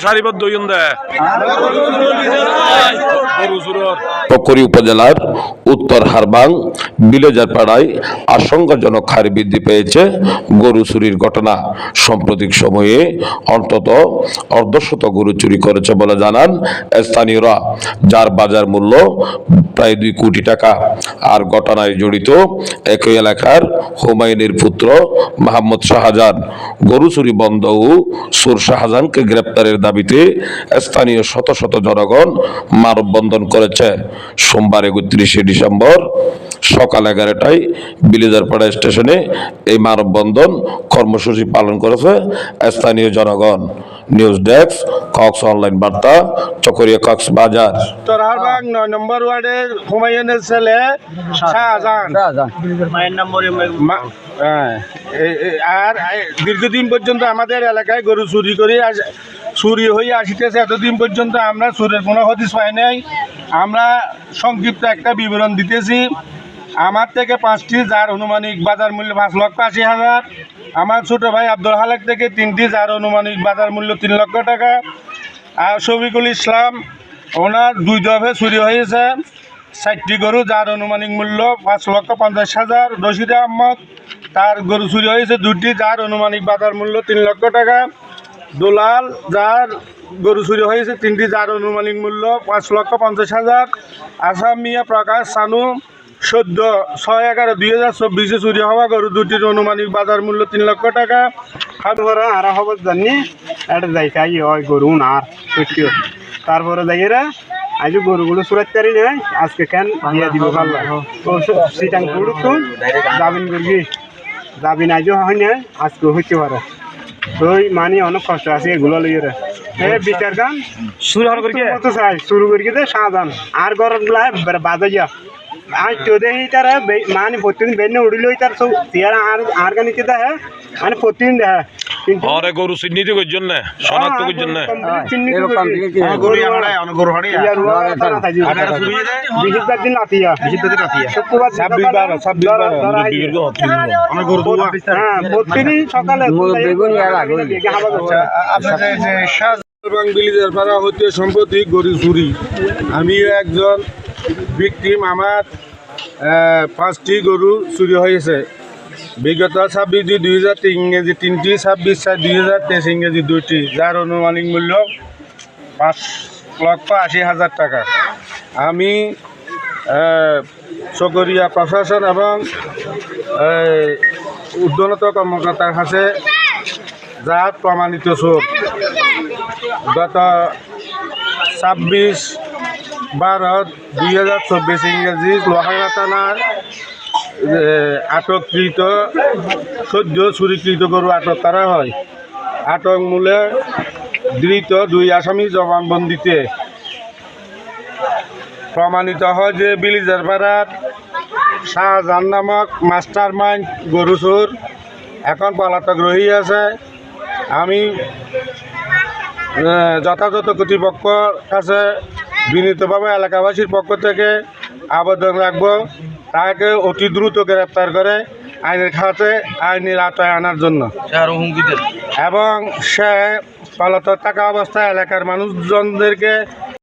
সারিবদ্ধ হইন পকরি উপজেলার উত্তর হারবাং বিলেজার পাড়ায় আশঙ্কাজনক হারে বৃদ্ধি পেয়েছে। গরু চুরির ঘটনা সাম্প্রতিক সময়ে অন্তত অর্ধশত গরু চুরি করেছে বলে জানান স্থানীয়রা, যার বাজার মূল্য প্রায় দুই কোটি টাকা। আর ঘটনায় জড়িত একই এলাকার হুমায়ুনের পুত্র মোহাম্মদ শাহজাহান। গরু চুরি বন্ধ ও সুর শাহজাহানকে গ্রেপ্তারের দাবিতে স্থানীয় শত শত জনগণ মানববন্ধন করেছে। সোমবার একত্রিশে ডিসেম্বর সকাল এগারোটায় বিলিজারপাড়া স্টেশনে এই মানববন্ধন কর্মসূচি পালন করেছে স্থানীয় জনগণ। নিউজ ডেস্ক কক্স অনলাইন বার্তা চকরিয়া কক্স বাজার। তোরহারবাগ নয় নম্বর ওয়ার্ডের হুমায়ুনের ছেলে শাহজাহান। হ্যাঁ, আর দীর্ঘদিন পর্যন্ত আমাদের এলাকায় গরু চুরি করে চুরি হয়ে আসিতেছে। এতদিন পর্যন্ত আমরা চুরের কোনো হদিস পাই নাই। আমরা সংক্ষিপ্ত একটা বিবরণ দিতেছি। আমার থেকে পাঁচটি, যার অনুমানিক বাজার মূল্য পাঁচ লক্ষ আশি হাজার। আমার ছোট ভাই আব্দুল হালেক থেকে তিনটি, যার অনুমানিক বাজার মূল্য তিন লক্ষ টাকা। আর শফিকুল ইসলাম, ওনার দুই দফে চুরি হয়েছে। ষাটটি গরু, যার অনুমানিক মূল্য পাঁচ লক্ষ পঞ্চাশ হাজার। রশিদ আহমদ, তার গরু চুরি হয়েছে দুটি যার অনুমানিক বাজার মূল্য তিন লক্ষ টাকা। দুলাল, যার গরু চুরি হয়েছে তিনটি, যার অনুমানিক মূল্য পাঁচ লক্ষ পঞ্চাশ হাজার। আসাম মিয়া প্রকাশ সানু চোদ্দ ছয় এগারো দুই হাজার চব্বিশে চুরি হওয়া গরু দুটির অনুমানিক বাজার মূল্য তিন লক্ষ টাকা। তারপরে আর খবর জানি এটা যাই খাই হয় গরু আর সত্যি তারপরে যাইরা আজ গরুগুলো সুরাত্তারি নেই আজকে কেন দিয়ে দিব পারলা তো সিটাং করুক তো যাবিন আজও হয় না আজকে হইতে পারে। তো মানে অনেক কষ্ট আছে এগুলো লইয়ে এ বিচার গান শুরু করি মতো চাই শুরু করি দে সাধারণ আর গরমগুলা বাজাইয়া। আর তো দেখি তার মানে প্রতিদিন বেনে উড়িল তার সব তিয়ার আর আর মানে প্রতিদিন দেয় কিন্তু অরে গরু চিহ্নিত করছেন না শনাক্ত করছেন না গরু হারায় অনেক গরু হারায় বিহিতবার দিন রাতিয়া বিশুদ্ধতে কাটিয়া শুক্রবার ছাব্বিশ বারো ছাব্বিশ বারো অনেক গরু দুয়া হ্যাঁ প্রতিদিন সকালে আপনাদের যে এবং বিলিজার পাড়া হতে সম্প্রতি গরু চুরি আমিও একজন ভিকটিম আমার পাঁচটি গরু চুরি হয়েছে বিগত ছাব্বিশ দুই দুই হাজার ইংরেজি তিনটি ছাব্বিশ চার দুই হাজার তেইশ ইংরেজি দুইটি। যার অনুমানিক মূল্য পাঁচ লক্ষ আশি হাজার টাকা। আমি আহ, চকরিয়া প্রশাসন এবং ঊর্ধ্বনত কর্মকর্তার কাছে যা প্রমাণিত চোর গত ছাব্বিশ বারো দুই হাজার চব্বিশ ইংরেজি লোহাগা থানার আটককৃত, সদ্য চুরিকৃত গরু আটক করা হয়। আটক মূলে ধৃত দুই আসামি জবানবন্দিতে। প্রমাণিত হয় যে বিলিজার পাড়ার শাহজাহান নামক মাস্টার মাইন্ড গরু চোর এখন পলাতক রহি আছে। আমি যথাযথ কর্তৃপক্ষর কাছে বিনীতভাবে এলাকাবাসীর পক্ষ থেকে আবেদন রাখব। তাকে অতি দ্রুত গ্রেপ্তার করে আইনের খাতে আইনের আওতায় আনার জন্য। এবং সে পলাতক থাকা অবস্থায় এলাকার মানুষজনদেরকে